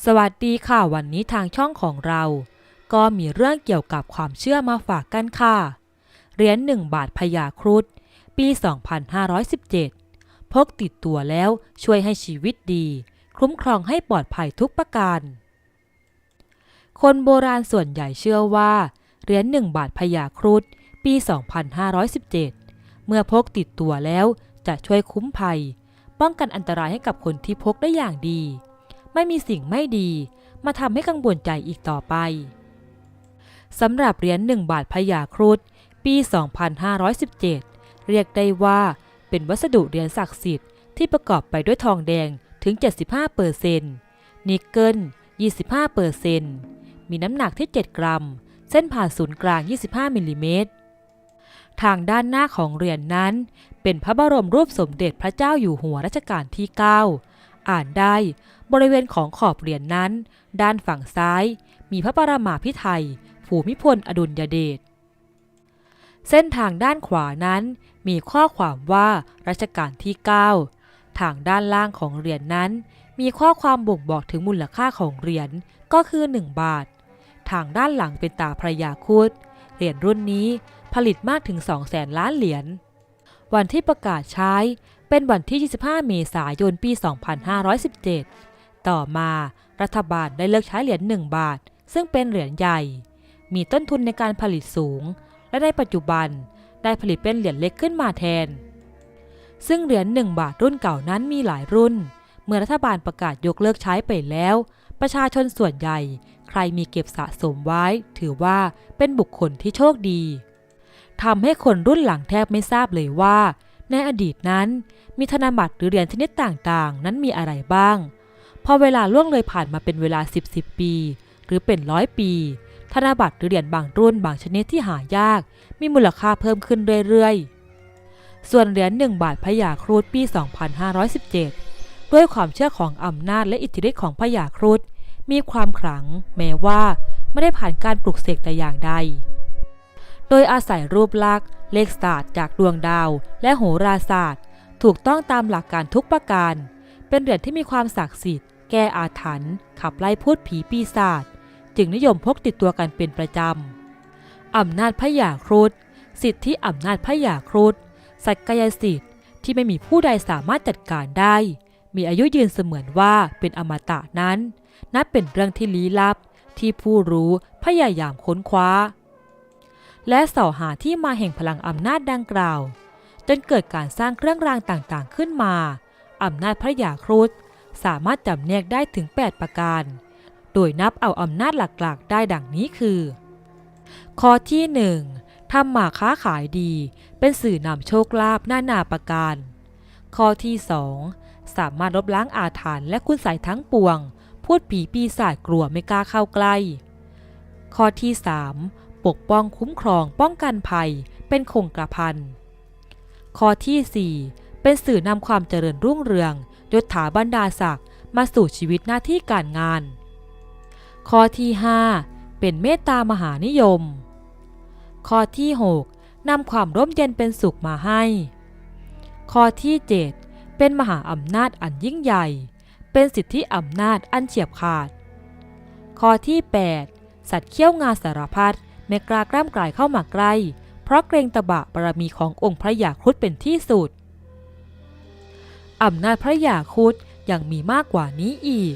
สวัสดีค่ะวันนี้ทางช่องของเรา ก็มีเรื่องเกี่ยวกับความเชื่อมาฝากกันค่ะ เหรียญหนึ่งบาทพญาครุฑปี 2517 พกติดตัวแล้วช่วยให้ชีวิตดี คุ้มครองให้ปลอดภัยทุกประการ คนโบราณส่วนใหญ่เชื่อว่า เหรียญหนึ่งบาทพญาครุฑปี 2517 เมื่อพกติดตัวแล้วจะช่วยคุ้มภัย ป้องกันอันตรายให้กับคนที่พกได้อย่างดี ไม่มีสิ่งไม่ดี มาทำให้กังวลใจอีกต่อไปสำหรับเหรียญ1บาทพญาครุฑปี 2517 เรียกได้ว่าเป็นวัสดุเหรียญศักดิ์สิทธิ์ที่ประกอบไปด้วยทองแดงถึง 75เปอร์เซนต์นิกเกิล 25เปอร์เซนต์มีน้ำหนักที่ 7 กรัม เส้นผ่าศูนย์กลาง 25มิลลิเมตร ทางด้านหน้าของเหรียญนนั้น เป็นพระบรมรูปสมเด็จพระเจ้าอยู่หัวรัชกาลที่ 9 อ่านได้ บริเวณของขอบเหรียญนนั้น ด้านฝั่งซ้าย มีพระปรมาภิไธยภูมิพลอดุลยเดชเส้นทางด้านขวานั้นมีข้อความว่ารัชกาลที่ 9 ทางด้านล่างของเหรียญนนั้น มีข้อความบ่งบอกถึงมูลค่าของเหรียญก็คือ 1 บาท ทางด้านหลังเป็นตาพระยาคุดเหรียญรุ่นนี้ผลิตมากถึง2แสนล้านเหรียญ วันที่ประกาศใช้ เป็นวันที่ 25 เมษายน ปี 2517 ต่อมารัฐบาลได้เลิกใช้เหรียญ 1 บาท ซึ่งเป็นเหรียญใหญ่ มีต้นทุนในการผลิตสูง และในปัจจุบันได้ผลิตเป็นเหรียญเล็กขึ้นมาแทน ซึ่งเหรียญ 1 บาทรุ่นเก่านั้นมีหลายรุ่น เมื่อรัฐบาลประกาศยกเลิกใช้ไปแล้ว ประชาชนส่วนใหญ่ ใครมีเก็บสะสมไว้ ถือว่าเป็นบุคคลที่โชคดีทำให้คนรุ่นหลังแทบไม่ทราบเลยว่า ในอดีตนั้น มีธนบัตรหรือเหรียญชนิดต่างๆ นั้นมีอะไรบ้าง พอเวลาล่วงเลยผ่านมาเป็นเวลา 10 10 ปี หรือเป็นร้อยปี ธนบัตรหรือเหรียญบางรุ่นบางชนิดที่หายาก มีมูลค่าเพิ่มขึ้นเรื่อยๆ ส่วนเหรียญ1บาทพญาครุฑปี 2517 ด้วยความเชื่อของอำนาจและอิทธิฤทธิ์ของพญาครุฑมีความขลัง แม้ว่าไม่ได้ผ่านการปลุกเสกแต่อย่างใด โดยอาศัยรูปลักษณ์ เลขศาสตร์จากดวงดาว และโหราศาสตร์ ถูกต้องตามหลักการทุกประการ เป็นเหรียญที่มีความศักดิ์สิทธิ์ แก้อาถรรพ์ขับไล่พูดผีปีศาจจึงนิยมพกติดตัวกันเป็นประจำ อำนาจพญาครุฑสิทธิอำนาจพญาครุฑสักกายสิทธิ์ที่ไม่มีผู้ใดสามารถจัดการได้ มีอายุยืนเสมือนว่าเป็นอมตะนั้น นับเป็นเรื่องที่ลี้ลับ ที่ผู้รู้พยายามค้นคว้า และเสาหาที่มาแห่งพลังอำนาจดังกล่าว จนเกิดการสร้างเครื่องรางต่างๆขึ้นมาอำนาจพระยาครุฑสามารถจำแนกได้ถึง 8 ประการ โดยนับเอาอำนาจหลักๆ ได้ดังนี้คือ ข้อที่ 1ทำมาค้าขายดี เป็นสื่อนำโชคลาภหน้านาประการ ข้อที่ 2 สามารถลบล้างอาถรรพ์และคุณใส่ทั้งปวง พูดผีปีศาจกลัวไม่กล้าเข้าใกล้ ข้อที่ 3 ปกป้องคุ้มครองป้องกันภัย เป็นคงกระพันข้อที่ 4 เป็นสื่อนำความเจริญรุ่งเรืองยศถาบรรดาศักดิ์มาสู่ชีวิตหน้าที่การงาน ข้อที่ 5 เป็นเมตตามหานิยม ข้อที่ 6นำความร่มเย็นเป็นสุขมาให้ ข้อที่ 7 เป็นมหาอำนาจอันยิ่งใหญ่ เป็นสิทธิอำนาจอันเฉียบขาด ข้อที่ 8 สัตว์เขี้ยวงาสารพัด ไม่กล้ากล้ามกลายเข้ามาใกล้ เพราะเกรงตะบะบารมีขององค์พระยาครุฑเป็นที่สุดอำนาจพระยาครุฑยังมีมากกว่านี้อีก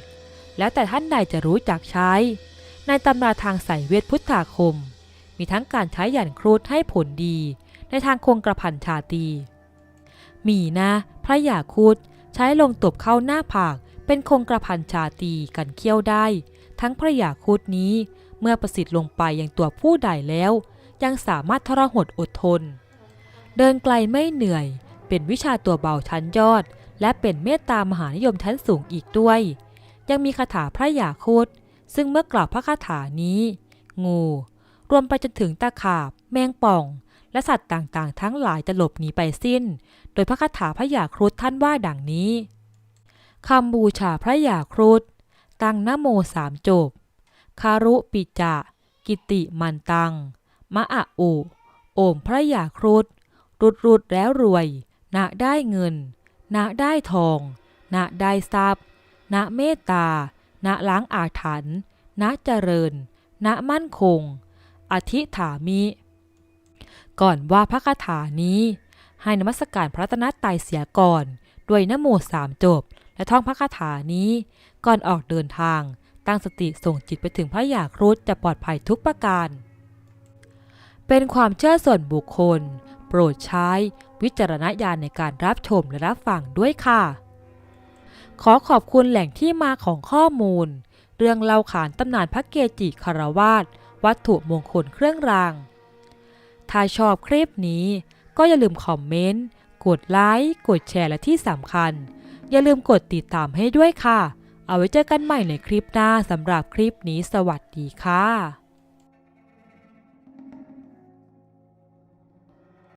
แล้วแต่ท่านใดจะรู้จักใช้ ในตำราทางสายเวทพุทธาคม มีทั้งการใช้หยันครุฑให้ผลดี ในทางคงกระพันชาตี มีนะพระยาครุฑใช้ลงตบเข้าหน้าผาก เป็นคงกระพันชาตีกันเคี้ยวได้ ทั้งพระยาครุฑนี้ เมื่อประสิทธิ์ลงไปยังตัวผู้ใดแล้ว ยังสามารถทรหดอดทน เดินไกลไม่เหนื่อย เป็นวิชาตัวเบาชั้นยอด และเป็นเมตตามหานิยมชั้นสูงอีกด้วย ยังมีคาถาพระยาครุฑซึ่งเมื่อกล่าวพระคาถานี้ งู รวมไปจนถึงตะขาบ แมงป่อง และสัตว์ต่างๆ ทั้งหลายจะหลบหนีไปสิ้น โดยพระคาถาพระยาครุฑท่านว่าดังนี้คำบูชาพระยาครุฑตั้งนโมสามจบ คารุปิจะ กิติมันตัง มะอะอุโอมพระยาครุฑรุดรุดแล้วรวยณได้เงินณได้ทองณได้ทรัพย์ณเมตตาณณล้างอาถรรพ์ณเจริญณมั่นคง อธิถามิ ก่อนว่าพระคาถานี้ ให้นมัสการพระตนตรัยเสียก่อน ด้วยนโมสามจบ และท่องพระคาถานี้ ก่อนออกเดินทาง ตั้งสติส่งจิตไปถึงพระอยากครุฑจะปลอดภัยทุกประการ เป็นความเชื่อส่วนบุคคล โปรดใช้วิจารณญาณในการรับชมและรับฟังด้วยค่ะ ขอขอบคุณแหล่งที่มาของข้อมูล เรื่องเล่าขานตำนานพระเกจิคารวาสวัตถุมงคลเครื่องราง ถ้าชอบคลิปนี้ก็อย่าลืมคอมเมนต์ กดไลค์ กดแชร์และที่สำคัญ อย่าลืมกดติดตามให้ด้วยค่ะ เอาไว้เจอกันใหม่ในคลิปหน้าสำหรับคลิปนี้สวัสดีค่ะ